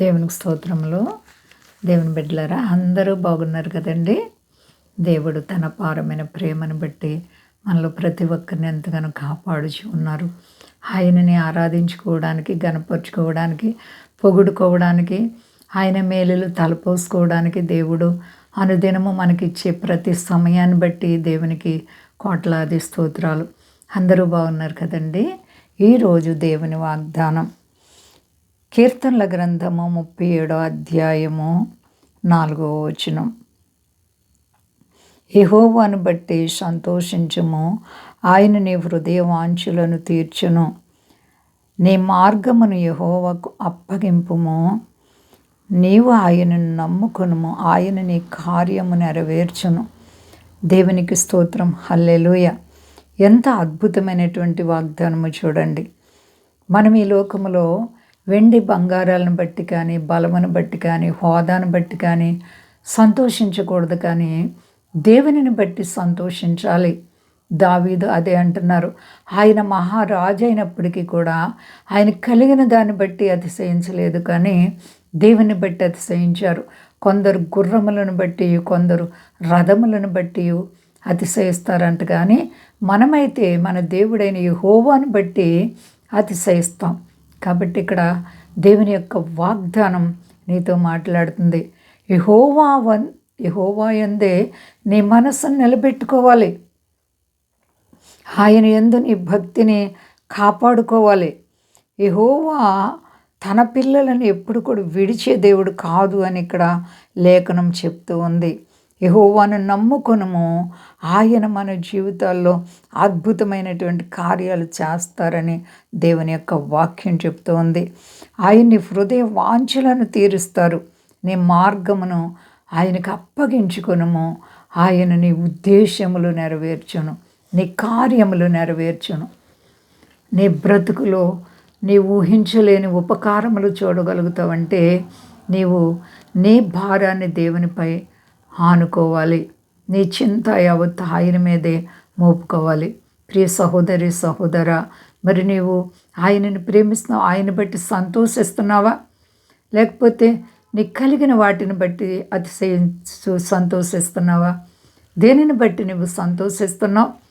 దేవునికి స్తోత్రములు. దేవుని బిడ్డలారా అందరూ బాగున్నారు కదండి? దేవుడు తన పారమైన ప్రేమను బట్టి మనలో ప్రతి ఒక్కరిని ఎంతగానో కాపాడుచు ఉన్నారు. ఆయనని ఆరాధించుకోవడానికి గనపరుచుకోవడానికి పొగుడుకోవడానికి ఆయన మేలులు తలపోసుకోవడానికి దేవుడు అనుదినము మనకిచ్చే ప్రతి సమయాన్ని బట్టి దేవునికి కోట్లాది స్తోత్రాలు. అందరూ బాగున్నారు కదండి? ఈరోజు దేవుని వాగ్దానం. కీర్తనల గ్రంథము ముప్పై ఏడో అధ్యాయము నాలుగో వచనం. యహోవాను బట్టి సంతోషించము. ఆయన నీ హృదయ వాంఛులను తీర్చును. నీ మార్గమును యహోవకు అప్పగింపుము. నీవు ఆయనను నమ్ముకును ఆయన నీ కార్యము నెరవేర్చును. దేవునికి స్తోత్రం. హల్లెలూయ. ఎంత అద్భుతమైనటువంటి వాగ్దానము చూడండి. మనం ఈ లోకములో వెండి బంగారాలను బట్టి కానీ బలమును బట్టి కానీ హోదాను బట్టి కానీ సంతోషించకూడదు కానీ దేవునిని బట్టి సంతోషించాలి. దావీదు అదే అంటున్నారు. ఆయన మహారాజు అయినప్పటికీ కూడా ఆయన కలిగిన దాన్ని బట్టి అతిశయించలేదు కానీ దేవుని బట్టి అతిశయించారు. కొందరు గుర్రములను బట్టి కొందరు రథములను బట్టి అతిశయిస్తారంట కానీ మనమైతే మన దేవుడైన హోవాను బట్టి అతిశయిస్తాం. కాబట్టి ఇక్కడ దేవుని యొక్క వాగ్దానం నీతో మాట్లాడుతుంది. యహోవా వన్ యహోవా ఎందే నీ మనసును నిలబెట్టుకోవాలి. ఆయన ఎందు నీ భక్తిని కాపాడుకోవాలి. యహోవా తన పిల్లలను ఎప్పుడు కూడా విడిచే దేవుడు కాదు అని ఇక్కడ లేఖనం చెప్తూ ఉంది. యహోవాను నమ్ముకొనము. ఆయన మన జీవితాల్లో అద్భుతమైనటువంటి కార్యాలు చేస్తారని దేవుని యొక్క వాక్యం చెప్తూ ఉంది. ఆయన్ని హృదయ వాంఛలను తీరుస్తారు. నీ మార్గమును ఆయనకు అప్పగించుకునము. ఆయన నీ ఉద్దేశములు నెరవేర్చును. నీ కార్యములు నెరవేర్చును. నీ బ్రతుకులో నీ ఊహించలేని ఉపకారములు చూడగలుగుతావంటే నీవు నీ భారాన్ని దేవునిపై ఆనుకోవాలి. నీ చింత యావత్ ఆయన మీదే మోపుకోవాలి. ప్రియ సహోదరి సహోదర మరి నీవు ఆయనని ప్రేమిస్తున్నావు ఆయన బట్టి సంతోషిస్తున్నావా? లేకపోతే నీకు కలిగిన వాటిని బట్టి అతిశయించు సంతోషిస్తున్నావా? దేనిని బట్టి నువ్వు సంతోషిస్తున్నావు?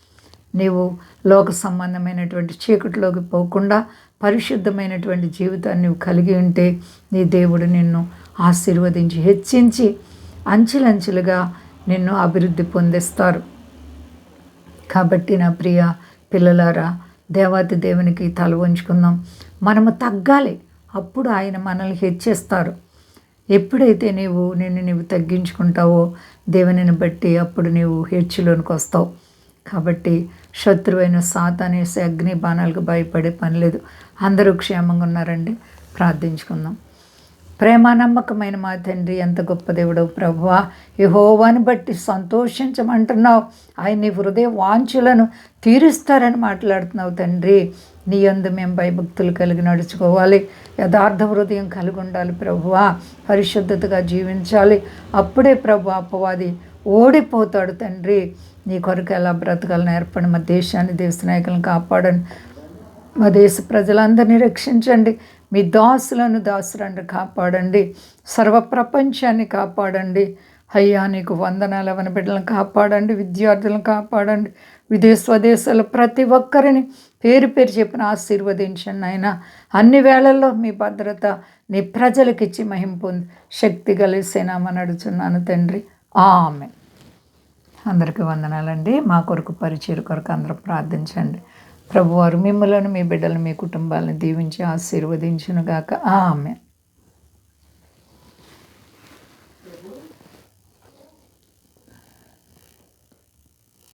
నీవు లోక సంబంధమైనటువంటి చీకటిలోకి పోకుండా పరిశుద్ధమైనటువంటి జీవితాన్ని నువ్వు కలిగి ఉంటే నీ దేవుడు నిన్ను ఆశీర్వదించి హెచ్చించి అంచెలంచెలుగా నిన్ను అభివృద్ధి పొందిస్తారు. కాబట్టి నా ప్రియ పిల్లలారా దేవాతి దేవునికి తల వంచుకుందాం. మనము తగ్గాలి. అప్పుడు ఆయన మనల్ని హెచ్చిస్తారు. ఎప్పుడైతే నీవు నిన్ను నీవు తగ్గించుకుంటావో దేవునిని బట్టి అప్పుడు నీవు హెచ్చులోనికి వస్తావు. కాబట్టి శత్రువైన సాతానేసి అగ్ని బాణాలకు భయపడే పని లేదు. అందరూ క్షేమంగా ఉన్నారండి. ప్రార్థించుకుందాం. ప్రేమ నమ్మకమైన మా తండ్రి ఎంత గొప్ప దేవుడు ప్రభువా. యహోవాని బట్టి సంతోషించమంటున్నావు. ఆయన నీ హృదయ వాంఛులను తీరుస్తారని మాట్లాడుతున్నావు తండ్రి. నీ అందు మేము భయభక్తులు కలిగి నడుచుకోవాలి. యథార్థ హృదయం కలిగి ఉండాలి ప్రభువా. పరిశుద్ధతగా జీవించాలి. అప్పుడే ప్రభు అపవాది ఓడిపోతాడు తండ్రి. నీ కొరకు ఎలా బ్రతకాలని ఏర్పడి మా దేశాన్ని దేశ నాయకులను కాపాడండి. మా దేశ ప్రజలందరినీ రక్షించండి. మీ దాసులను దాసులను కాపాడండి. సర్వ ప్రపంచాన్ని కాపాడండి. అయ్యా నీకు వందనాలు అవన బిడ్డలను కాపాడండి. విద్యార్థులను కాపాడండి. విదేశ ప్రతి ఒక్కరిని పేరు పేరు చెప్పిన ఆశీర్వదించండి ఆయన అన్ని వేళల్లో మీ భద్రత నీ ప్రజలకిచ్చి మహింపొంది శక్తి కలిసేనామని అడుగుతున్నాను తండ్రి. ఆమె అందరికీ వందనాలండి. మా కొరకు పరిచయం కొరకు అందరూ ప్రార్థించండి. ప్రభువారు మిమ్మలను మీ బిడ్డలను మీ కుటుంబాలను దీవించి ఆశీర్వదించునుగాక. ఆమె